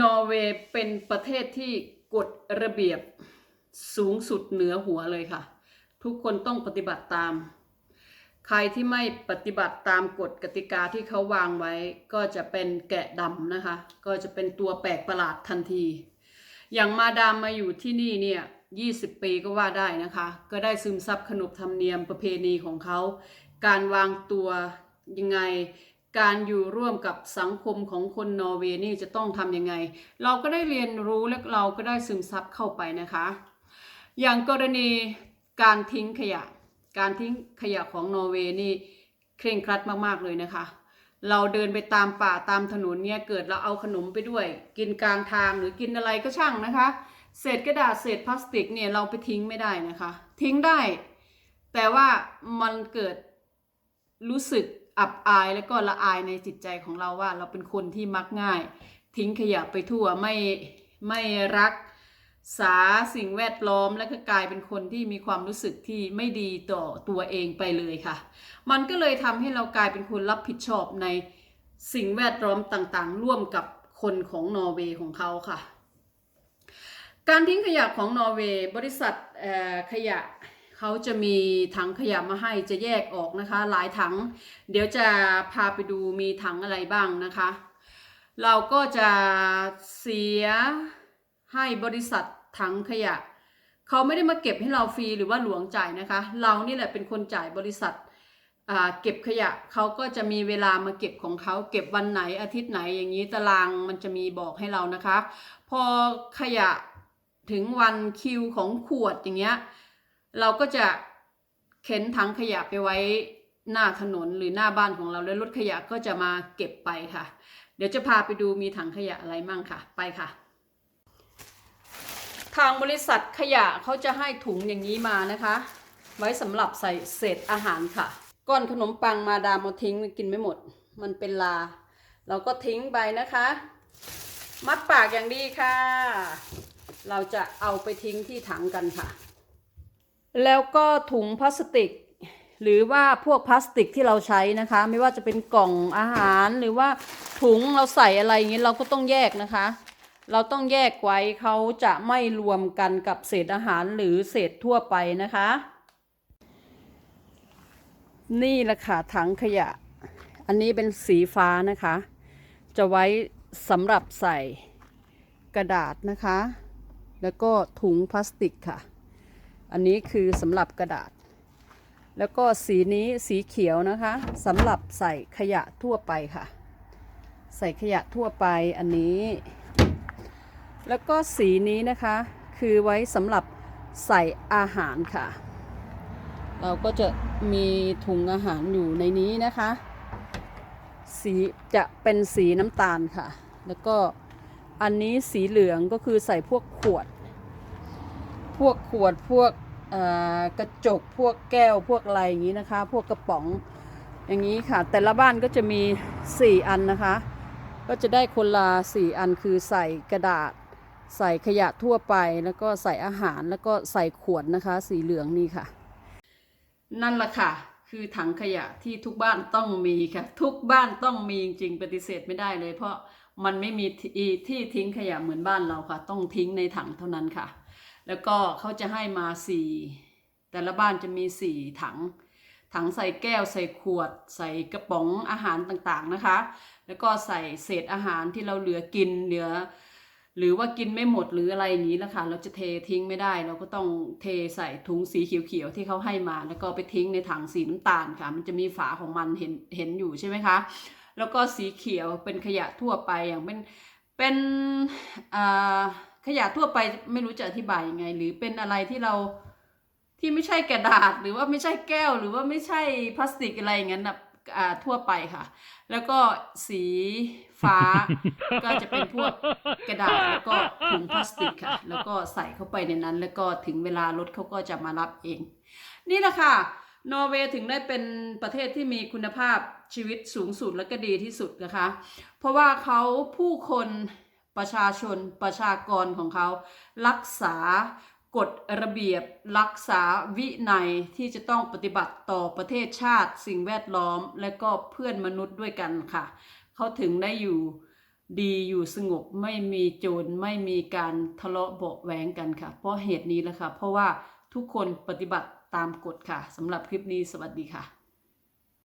นอร์เวย์เป็นประเทศที่กฎระเบียบสูงสุดเหนือหัวเลยค่ะ ทุกคนต้องปฏิบัติตาม ใครที่ไม่ปฏิบัติตามกฎกติกาที่เขาวางไว้ ก็จะเป็นแกะดำนะคะ ก็จะเป็นตัวแปลกประหลาดทันที อย่างมาดามมาอยู่ที่นี่เนี่ย20 ปีก็ว่าได้นะคะ ก็ได้ซึมซับขนบธรรมเนียมประเพณีของเขา การวางตัวยังไง การอยู่ร่วมกับสังคมของคนนอร์เวย์นี่จะต้องทำยังไง เราก็ได้เรียนรู้และเราก็ได้ซึมซับเข้าไปนะคะ อย่างกรณีการทิ้งขยะ การทิ้งขยะของนอร์เวย์นี่เคร่งครัดมากๆเลยนะคะ เราเดินไปตามป่าตามถนนเนี่ยเกิดเราเอาขนมไปด้วย กินกลางทางหรือกินอะไรก็ช่างนะคะ เศษกระดาษเศษพลาสติกเนี่ยเราไปทิ้งไม่ได้นะคะ ทิ้งได้ แต่ว่ามันเกิดรู้สึก อับอายและก็ละอายในจิตใจของเราว่า เราเป็นคนที่มักง่าย ทิ้งขยะไปทั่วไม่ไม่รักษาสิ่งแวดล้อมและก็กลายเป็นคนที่มีความรู้สึกที่ไม่ดีต่อตัวเองไปเลยค่ะ มันก็เลยทำให้เรากลายเป็นคนรับผิดชอบในสิ่งแวดล้อมต่างๆ ร่วมกับคนของนอร์เวย์ของเขาค่ะ การทิ้งขยะของนอร์เวย์บริษัทขยะ เขาจะมีถังขยะมาให้จะแยกออกนะคะ หลายถัง เดี๋ยวจะพาไปดูมีถังอะไรบ้างนะคะ เราก็จะเสียให้บริษัทถังขยะ เขาไม่ได้มาเก็บให้เราฟรีหรือว่าหลวงจ่ายนะคะ เรานี่แหละเป็นคนจ่ายบริษัทเก็บขยะเขาก็จะมีเวลามาเก็บของเขาเก็บวันไหนอาทิตย์ไหนอย่างนี้ตารางมันจะมีบอกให้เรานะคะ พอขยะถึงวันคิวของขวดอย่างเงี้ย เราก็จะเข็นถังขยะไปไว้หน้าถนนหรือหน้าบ้านของเราแล้วรถขยะก็จะมาเก็บไปค่ะ เดี๋ยวจะพาไปดูมีถังขยะอะไรมั่งค่ะ ไปค่ะ ทางบริษัทขยะเขาจะให้ถุงอย่างนี้มานะคะ ไว้สำหรับใส่เศษอาหารค่ะก้อนขนมปังมาดามเอาทิ้งมันกินไม่หมด มันเป็นลา เราก็ทิ้งไปนะคะ มัดปากอย่างดีค่ะ เราจะเอาไปทิ้งที่ถังกันค่ะ แล้วก็ถุงพลาสติก หรือว่าพวกพลาสติกที่เราใช้นะคะ ไม่ว่าจะเป็นกล่องอาหารหรือว่าถุงเราใส่อะไรอย่างนี้เราก็ต้องแยกนะคะ เราต้องแยกไว้เขาจะไม่รวมกันกับเศษอาหารหรือเศษทั่วไปนะคะ นี่แหละค่ะถังขยะ อันนี้เป็นสีฟ้านะคะ จะไว้สำหรับใส่กระดาษนะคะ แล้วก็ถุงพลาสติกค่ะ อันนี้คือสำหรับกระดาษ แล้วก็สีนี้สีเขียวนะคะสำหรับใส่ขยะทั่วไปค่ะ ใส่ขยะทั่วไปอันนี้ แล้วก็สีนี้นะคะคือไว้สำหรับใส่อาหารค่ะ เราก็จะมีถุงอาหารอยู่ในนี้นะคะ สีจะเป็นสีน้ำตาลค่ะ แล้วก็อันนี้สีเหลืองก็คือใส่พวกขวด พวกขวดพวกกระจกพวกแก้วพวกอะไรอย่างนี้นะคะ พวกกระป๋องอย่างนี้ค่ะ แต่ละบ้านก็จะมี 4 อันนะคะ ก็จะได้คนละ 4 อันคือใส่กระดาษ ใส่ขยะทั่วไป แล้วก็ใส่อาหารแล้วก็ใส่ขวดนะคะ สีเหลืองนี่ค่ะ นั่นแหละค่ะ คือถังขยะที่ทุกบ้านต้องมีค่ะ ทุกบ้านต้องมีจริงๆปฏิเสธไม่ได้เลย เพราะมันไม่มีที่ทิ้งขยะเหมือนบ้านเราค่ะ ต้องทิ้งในถังเท่านั้นค่ะ แล้วก็เขาจะให้มาสี่แต่ละบ้านจะมีสี่ถัง ถังใส่แก้วใส่ขวด ใส่กระป๋องอาหารต่างๆนะคะ แล้วก็ใส่เศษอาหารที่เราเหลือกินเหลือหรือว่ากินไม่หมดหรืออะไรอย่างนี้นะคะเราจะเททิ้งไม่ได้ เราก็ต้องเทใส่ถุงสีเขียวๆที่เขาให้มา แล้วก็ไปทิ้งในถังสีน้ำตาลค่ะ มันจะมีฝาของมันเห็นเห็นอยู่ใช่ไหมคะ แล้วก็สีเขียวเป็นขยะทั่วไปอย่างเป็นเป็นอ่า ขยะทั่วไปไม่รู้จะอธิบายยังไง หรือเป็นอะไรที่เราที่ไม่ใช่กระดาษ หรือว่าไม่ใช่แก้ว หรือว่าไม่ใช่พลาสติกอะไรอย่างนั้นนะอ่าทั่วไปค่ะ แล้วก็สีฟ้า ก็จะเป็นพวกกระดาษแล้วก็ถุงพลาสติกค่ะ แล้วก็ใส่เข้าไปในนั้น แล้วก็ถึงเวลารถเขาก็จะมารับเอง นี่แหละค่ะนอร์เวย์ถึงได้เป็นประเทศที่มีคุณภาพชีวิตสูงสุดและก็ดีที่สุดนะคะ เพราะว่าเขาผู้คน ประชาชนประชากรของเขา รักษากฎระเบียบ รักษาวินัยที่จะต้องปฏิบัติต่อประเทศชาติ สิ่งแวดล้อม และก็เพื่อนมนุษย์ด้วยกันค่ะ เขาถึงได้อยู่ดีอยู่สงบไม่มีโจรไม่มีการทะเลาะเบาะแว้งกันค่ะ เพราะเหตุนี้แหละค่ะ เพราะว่าทุกคนปฏิบัติตามกฎค่ะสำหรับคลิปนี้สวัสดีค่ะ